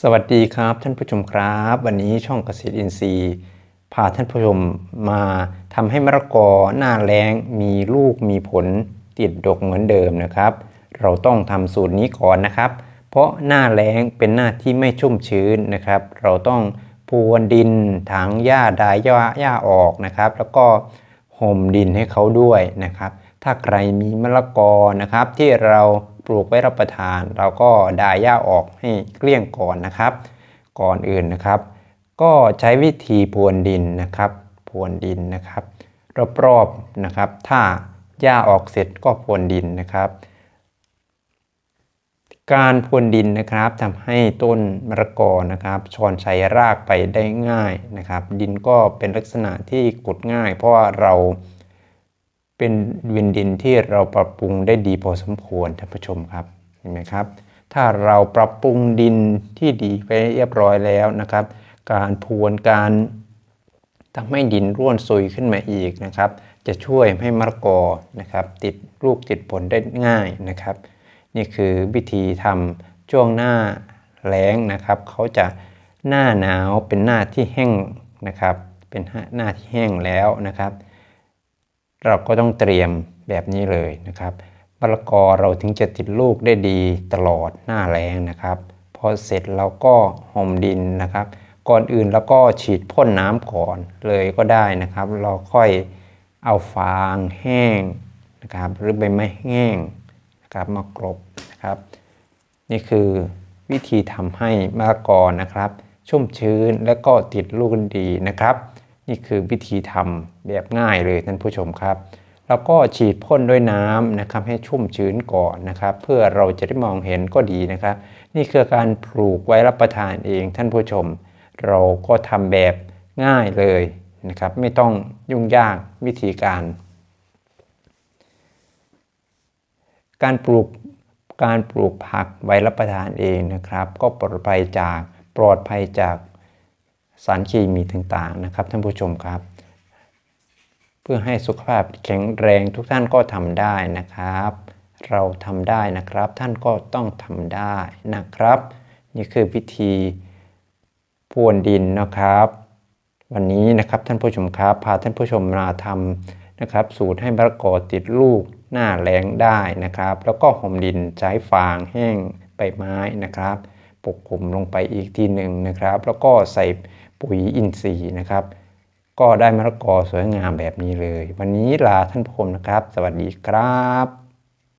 สวัสดีครับท่านผู้ชมครับ วันนี้ช่องเกษตรอินทรีย์พาท่านผู้ชมมาทำให้มะละกอหน้าแล้งมีลูกมีผลติดดกเหมือนเดิมนะครับ เราต้องทำสูตรนี้ก่อนนะครับ เพราะหน้าแล้งเป็นหน้าที่ไม่ชุ่มชื้นนะครับ เราต้องพรวนดินถางหญ้าดายหญ้าหญ้าออกนะครับ แล้วก็ห่มดินให้เขาด้วยนะครับ ถ้าใครมีมะละกอนะครับที่เรา ปลูกไว้รับประทาน เราก็ดายหญ้าออกให้เกลี้ยงก่อนนะครับ ก่อนอื่นนะครับ ก็ใช้วิธีพรวนดินนะครับพรวนดินนะครับ รอบๆนะครับ ถ้าหญ้าออกเสร็จก็พรวนดินนะครับ การพรวนดินนะครับทำให้ต้นมะละกอนะครับชอนชัยรากไปได้ง่ายนะครับ ดินก็เป็นลักษณะที่กดง่าย เพราะว่าเรา เป็นวินดินที่เราปรับปรุงได้ดีพอสมควรท่านผู้ชมครับเห็นไหมครับ ถ้าเราปรับปรุงดินที่ดีไปเรียบร้อยแล้วนะครับ การพรวนการทำให้ดินร่วนซุยขึ้นมาอีกนะครับ จะช่วยให้มะละกอนะครับ ติดลูกติดผลได้ง่ายนะครับ นี่คือวิธีทำช่วงหน้าแล้งนะครับเขาจะหน้าหนาวเป็นหน้าที่แห้งนะครับ เป็นหน้าที่แห้งแล้วนะครับ เราก็ต้องเตรียมแบบนี้เลยนะครับมะละกอเราถึงจะติดลูกได้ดีตลอดหน้าแล้งนะครับ พอเสร็จเราก็ห่มดินนะครับ ก่อนอื่นเราก็ฉีดพ่นน้ำก่อนเลยก็ได้นะครับ เราค่อยเอาฟางแห้งนะครับ หรือใบไม้แห้งนะครับมากรบนะครับ นี่คือวิธีทำให้มะละกอนะครับ ชุ่มชื้นและก็ติดลูกดีนะครับ นี่คือวิธีทำแบบง่ายเลยท่านผู้ชมครับแล้วก็ฉีดพ่นด้วยน้ำนะครับให้ชุ่มชื้นก่อนนะครับ เพื่อเราจะได้มองเห็นก็ดีนะครับ นี่คือการปลูกไว้รับประทานเองท่านผู้ชม เราก็ทำแบบง่ายเลยนะครับ ไม่ต้องยุ่งยากวิธีการ การปลูกการปลูกผักไว้รับประทานเองนะครับ ก็ปลอดภัยจากปลอดภัยจาก สารเคมีต่างๆนะครับท่านผู้ชมครับ เพื่อให้สุขภาพแข็งแรงทุกท่านก็ทำได้นะครับ เราทำได้นะครับท่านก็ต้องทำได้นะครับ นี่คือวิธีพรวนดินนะครับ วันนี้นะครับท่านผู้ชมครับพาท่านผู้ชมมาทำนะครับ สูตรให้มะละกอติดลูกหน้าแรงได้นะครับ แล้วก็ห่มดินใช้ฟางแห้งใบไม้นะครับปกคลุมลงไปอีกทีหนึ่งนะครับ แล้วก็ใส่ ปุ๋ยอินทรีย์นะครับ ก็ได้มะละกอสวยงามแบบนี้เลย วันนี้ลาท่านผู้ชมนะครับ สวัสดีครับ